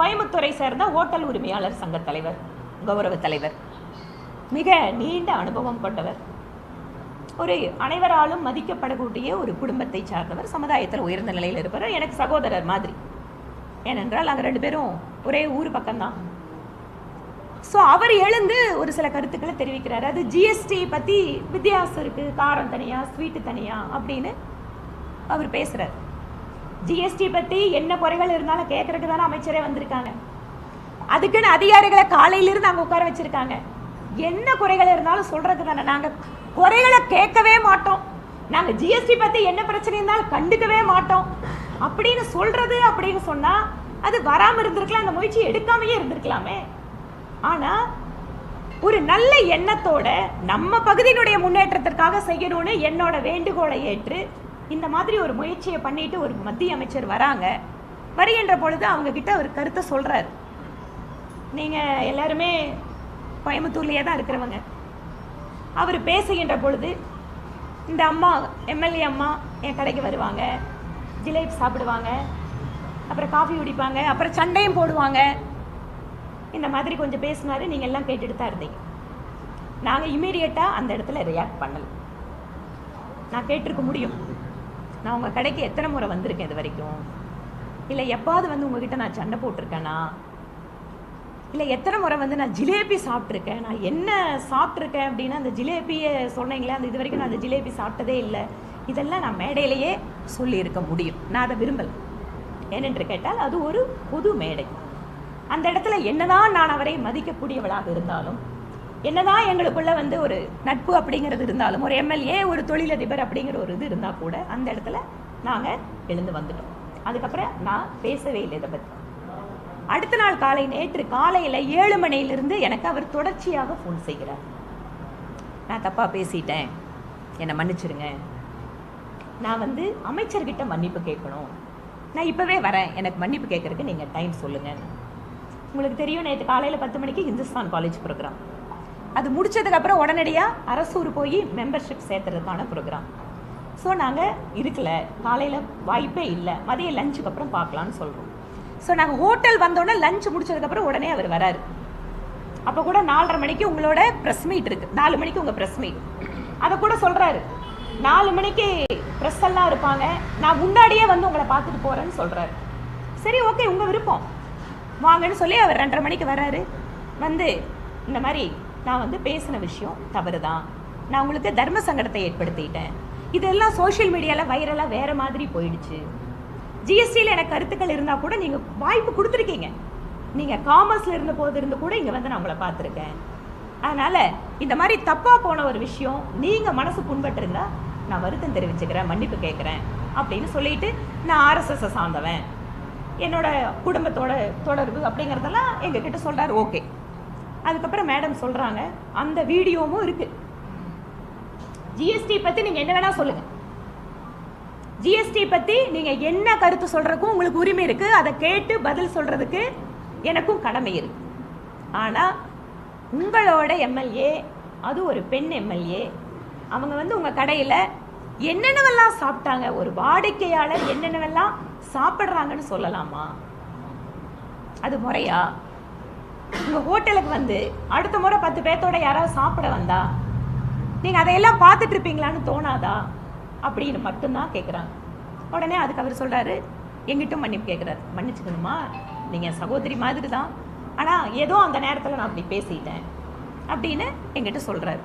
கோயம்புத்தூரை சேர்ந்த ஓட்டல் உரிமையாளர் சங்க தலைவர் கௌரவ தலைவர். மிக நீண்ட அனுபவம் கொண்டவர். ஒரு அனைவராலும் மதிக்கப்படக்கூடிய ஒரு குடும்பத்தை சார்ந்தவர். சமுதாயத்தில் உயர்ந்த நிலையில் இருப்பவர். எனக்கு சகோதரர் மாதிரி. ஏனென்றால் நாங்கள் ரெண்டு பேரும் ஒரே ஊர் பக்கம்தான். ஸோ அவர் எழுந்து ஒரு சில கருத்துக்களை தெரிவிக்கிறார். அது ஜிஎஸ்டி பற்றி வித்தியாசம் இருக்குது காரம் தனியாக ஸ்வீட்டு தனியாக அப்படின்னு அவர் பேசுகிறார் ஜிஎஸ்டி பற்றி என்ன குறைகள் இருந்தாலும் கேட்கறதுக்கு தானே அமைச்சரே வந்திருக்காங்க. அதுக்குன்னு அதிகாரிகளை காலையிலிருந்து அங்கே உட்கார வச்சிருக்காங்க. என்ன குறைகள் இருந்தாலும் சொல்கிறது தானே. நாங்கள் குறைகளை கேட்கவே மாட்டோம். நாங்கள் ஜிஎஸ்டி பற்றி என்ன பிரச்சனை இருந்தாலும் கண்டுக்கவே மாட்டோம். அப்படின்னு சொல்கிறது அப்படின்னு சொன்னால் அது வராமல் இருந்திருக்கலாம் அந்த முயற்சி எடுக்காமையே இருந்திருக்கலாமே. ஆனால் ஒரு நல்ல எண்ணத்தோட நம்ம பகுதியினுடைய முன்னேற்றத்திற்காக செய்யணும்னு என்னோட வேண்டுகோளை ஏற்று இந்த மாதிரி ஒரு முயற்சியை பண்ணிட்டு ஒரு மத்திய அமைச்சர் வராங்க. வருகின்ற பொழுது அவங்கக்கிட்ட ஒரு கருத்தை சொல்கிறாரு நீங்கள் எல்லாருமே கோயம்புத்தூர்லேயே தான் இருக்கிறவங்க. அவர் பேசுகின்ற பொழுது இந்த அம்மா எம்எல்ஏ அம்மா என் கடைக்கு வருவாங்க. ஜிலேபி சாப்பிடுவாங்க. அப்புறம் காஃபி குடிப்பாங்க. அப்புறம் சண்டையும் போடுவாங்க. இந்த மாதிரி கொஞ்சம் பேசினார். நீங்கள் எல்லாம் கேட்டுட்டு தான் இருந்தீங்க. நாங்கள் இமீடியட்டாக அந்த இடத்துல ரியாக்ட் பண்ணல. நான் கேட்டிருக்க முடியும். நான் உங்கள் கடைக்கு எத்தனை முறை வந்திருக்கேன் இது வரைக்கும்? இல்லை எப்பாவது வந்து உங்ககிட்ட நான் சண்டை போட்டிருக்கேனா? இல்லை எத்தனை முறை வந்து நான் ஜிலேபி சாப்பிட்ருக்கேன் நான் என்ன சாப்பிட்ருக்கேன் அப்படின்னா அந்த ஜிலேபியை சொன்னீங்களே அந்த இது வரைக்கும் நான் அந்த ஜிலேபி சாப்பிட்டதே இல்லை. இதெல்லாம் நான் மேடையிலேயே சொல்லியிருக்க முடியும். நான் அதை விரும்பலை. ஏனென்று கேட்டால் அது ஒரு பொது மேடை. அந்த இடத்துல என்னதான் நான் அவரை மதிக்கக்கூடியவளாக இருந்தாலும் என்னதான் எங்களுக்குள்ள வந்து ஒரு நட்பு அப்படிங்கிறது இருந்தாலும் ஒரு எம்எல்ஏ ஒரு தொழிலதிபர் அப்படிங்கிற ஒரு இது இருந்தால் கூட அந்த இடத்துல நாங்கள் எழுந்து வந்துட்டோம். அதுக்கப்புறம் நான் பேசவே இல்லை இதை பற்றி அடுத்த நாள் காலை நேற்று காலையில் ஏழு மணியிலிருந்து எனக்கு அவர் தொடர்ச்சியாக ஃபோன் செய்கிறார். நான் தப்பாக பேசிட்டேன். என்னை மன்னிச்சிருங்க. நான் வந்து அமைச்சர்கிட்ட மன்னிப்பு கேட்கணும். நான் இப்போவே வரேன். எனக்கு மன்னிப்பு கேட்குறதுக்கு நீங்கள் டைம் சொல்லுங்கள் உங்களுக்கு தெரியும் நேற்று காலையில் பத்து மணிக்கு இந்துஸ்தான் காலேஜ் ப்ரோக்ராம் அது முடிச்சதுக்கப்புறம் உடனடியாக அரசூர் போய் மெம்பர்ஷிப் சேர்த்துறதுக்கான ப்ரோக்ராம் ஸோ நாங்கள் இருக்கல. காலையில் வாய்ப்பே இல்லை. மதியம் லஞ்சுக்கு அப்புறம் பார்க்கலான்னு சொல்கிறோம் ஸோ நாங்கள் ஹோட்டல் வந்தோடனே லஞ்ச் முடிச்சதுக்கப்புறம் உடனே அவர் வராரு. அப்போ கூட நாலரை மணிக்கு உங்களோட ப்ரெஸ் மீட் இருக்கு. நாலு மணிக்கு உங்கள் ப்ரெஸ் மீட் அதை கூட சொல்கிறாரு நாலு மணிக்கு ப்ரெஸ் எல்லாம் இருப்பாங்க. நான் முன்னாடியே வந்து உங்களை பார்த்துட்டு போகிறேன்னு சொல்கிறாரு சரி ஓகே உங்கள் விருப்பம். வாங்கன்னு சொல்லி அவர் ரெண்டரை மணிக்கு வராரு. வந்து இந்த மாதிரி நான் வந்து பேசின விஷயம் தவறு தான் நான் உங்களுக்கு தர்ம சங்கடத்தை ஏற்படுத்திட்டேன். இதெல்லாம் சோஷியல் மீடியாவில் வைரலாக வேறு மாதிரி போயிடுச்சு. ஜிஎஸ்டியில் எனக்கு கருத்துக்கள் இருந்தால் கூட நீங்கள் வாய்ப்பு கொடுத்துருக்கீங்க. நீங்கள் காமர்ஸில் இருந்த போது இருந்து கூட இங்கே வந்து நான் உங்களை பார்த்துருக்கேன். அதனால் இந்த மாதிரி தப்பாக போன ஒரு விஷயம் நீங்கள் மனசு புண்பட்டிருந்தா நான் வருத்தம் தெரிவிச்சுக்கிறேன் மன்னிப்பு கேட்குறேன் அப்படின்னு சொல்லிட்டு நான் ஆர்எஸ்எஸ்ஸை சார்ந்தவன். என்னோட குடும்பத்தோட தொடர்பு அப்படிங்கிறதெல்லாம் எங்ககிட்ட சொல்கிறார் ஓகே அதுக்கப்புறம் மேடம் சொல்கிறாங்க அந்த வீடியோவும் இருக்குது ஜிஎஸ்டி பற்றி நீங்கள் என்ன வேணால் சொல்லுங்கள் ஜிஎஸ்டி பற்றி நீங்கள் என்ன கருத்து சொல்கிறதுக்கும் உங்களுக்கு உரிமை இருக்குது அதை கேட்டு பதில் சொல்கிறதுக்கு எனக்கும் கடமை இருக்கு. ஆனால் உங்களோட எம்எல்ஏ அது ஒரு பெண் எம்எல்ஏ அவங்க வந்து உங்கள் கடையில் என்னென்னவெல்லாம் சாப்பிட்டாங்க ஒரு வாடிக்கையாளர் என்னென்னவெல்லாம் சாப்பிட்றாங்கன்னு சொல்லலாமா? அது முறையா? உங்கள் ஹோட்டலுக்கு வந்து அடுத்த முறை பத்து பேர்த்தோட யாராவது சாப்பிட வந்தா நீங்கள் அதையெல்லாம் பார்த்துட்டு இருப்பீங்களான்னு தோணாதா? அப்படின்னு மட்டும்தான் கேட்குறாங்க உடனே அதுக்கு அவர் சொல்கிறாரு எங்கிட்டும் மன்னிப்பு கேட்குறாரு மன்னிச்சுக்கணுமா? நீங்கள் சகோதரி மாதிரி தான் ஆனால் ஏதோ அந்த நேரத்தில் நான் அப்படி பேசிட்டேன் அப்படின்னு எங்கிட்ட சொல்கிறாரு